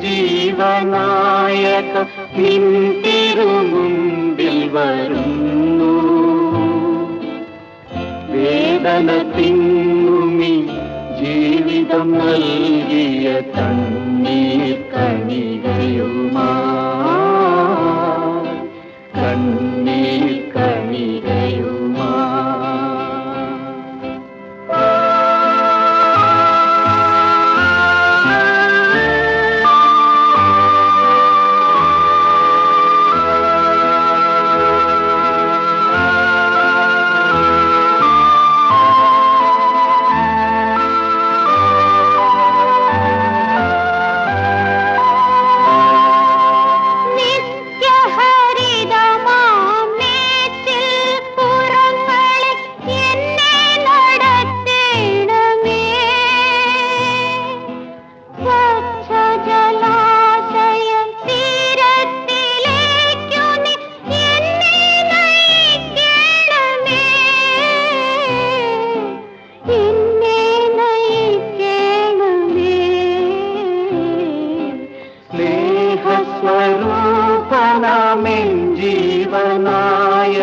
ജീവനായക നിൻ വരുന്നു. വേദന തിങ്ങുമി ജീവിതം നൽകിയ കണ്ണീർ കണികയുമാ. കണ്ണി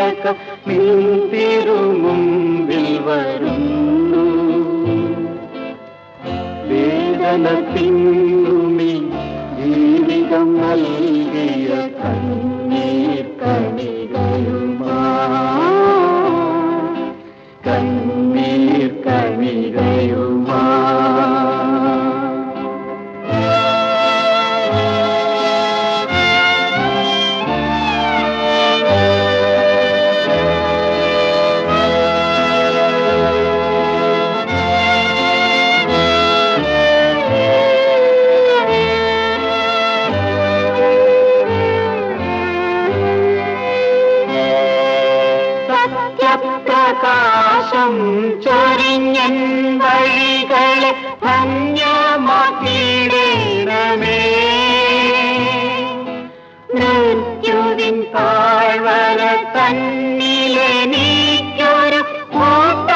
ജീവനായക നിൻ തിരുമുമ്പിൽ വരുന്നു. വേദന തിന്നുമി ജീവിതം നൽകിയ കണ്ണീർ സത്യപ്രകാശം ചൊരിഞ്ഞൻ വഴികളെ ധന്യമാക്കിയിടണമേ മൃത്യുവിൻ താഴ്വര തന്നിലെനിക്കൊരു കൂട്ടായിരിക്കണമേ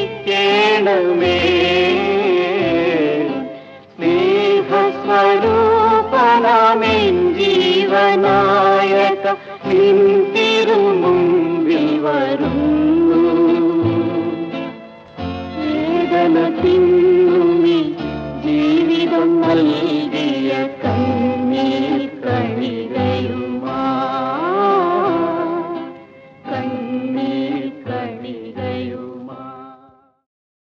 കൂട്ടായിരിക്കണമേ നിൻ തിരുമുമ്പിൽ